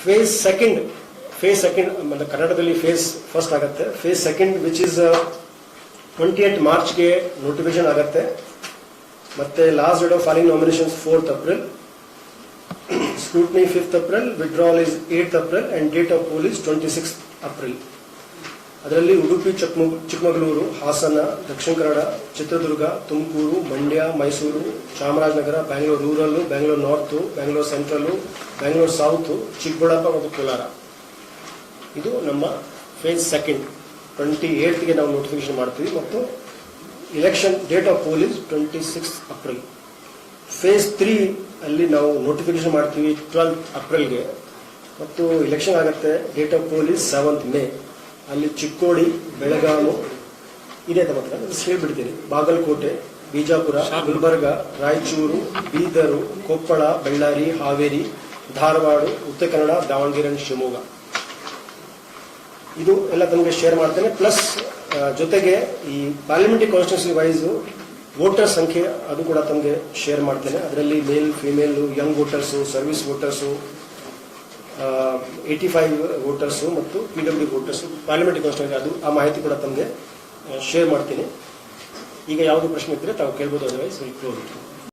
Face second phase second ಕನ್ನಡದಲ್ಲಿ phase first ಆಗುತ್ತೆ phase second which is twenty eight ಮಾರ್ಚ್ಗೆ notification ಆಗುತ್ತೆ ಮತ್ತೆ last date of filing nominations fourth April scrutiny fifth April withdrawal is eight April and date of poll is twenty six April ಅದರಲ್ಲಿ Udupi ಚಿಕ್ಕಮಗ್ Chikkamagaluru, Hassan, Dakshina Kannada, Chitradurga, Tumakuru, Mandya, Mysuru, Chamarajanagar, Bangalore rural, Bangalore north, Bangalore central, Bangalore south, Chikkaballapura ಮತ್ತು ಕೋಲಾರ. ಇದು ನಮ್ಮ phase second twenty ಏಟ್ಗೆ ನಾವು notification ಮಾಡ್ತೀವಿ ಮತ್ತು election date of poll is twenty six April phase three ಅಲ್ಲಿ ನಾವು notification ಮಾಡ್ತೀವಿ twelfth ಅಪ್ರಿಲ್ಗೆ ಮತ್ತು ಇಲೆಕ್ಷನ್ ಆಗುತ್ತೆ, date of poll is seventh May. ಅಲ್ಲಿ ಚಿಕ್ಕೋಡಿ ಬೆಳಗಾವಿ ಇದೆ ತಮ್ಮ ಹೇಳ್ಬಿಡ್ತೀನಿ. ಬಾಗಲಕೋಟೆ ಬಿಜಾಪುರ ಗುಲ್ಬರ್ಗ ರಾಯಚೂರು ಬೀದರು ಕೊಪ್ಪಳ ಬಳ್ಳಾರಿ ಹಾವೇರಿ ಧಾರವಾಡ ಉತ್ತರ ಕನ್ನಡ ದಾವಣಗೆರೆ ಶಿವಮೊಗ್ಗ. ಇದು ಎಲ್ಲ ತಮಗೆ ಶೇರ್ ಮಾಡ್ತೇನೆ. ಪ್ಲಸ್ ಜೊತೆಗೆ ಈ ಪಾರ್ಲಿಮೆಂಟರಿ ಕಾನ್ಸ್ಟಿಟ್ಯೂನ್ಸಿ ವೈಸ್ ವೋಟರ್ ಸಂಖ್ಯೆ ಅದು ಕೂಡ ತಮಗೆ ಶೇರ್ ಮಾಡ್ತೇನೆ. ಅದರಲ್ಲಿ male female young voters service voters eighty five voters ಮತ್ತು P W voters parliamentary constituency ಅದು ಆ ಮಾಹಿತಿ ಕೂಡ ತಮಗೆ ಶೇರ್ ಮಾಡ್ತೀನಿ. ಈಗ ಯಾವುದು ಪ್ರಶ್ನೆ ಇದ್ದರೆ ತಾವು ಕೇಳ್ಬೋದು ಅದರ್ವೈಸ್ ಕ್ಲೋಸ್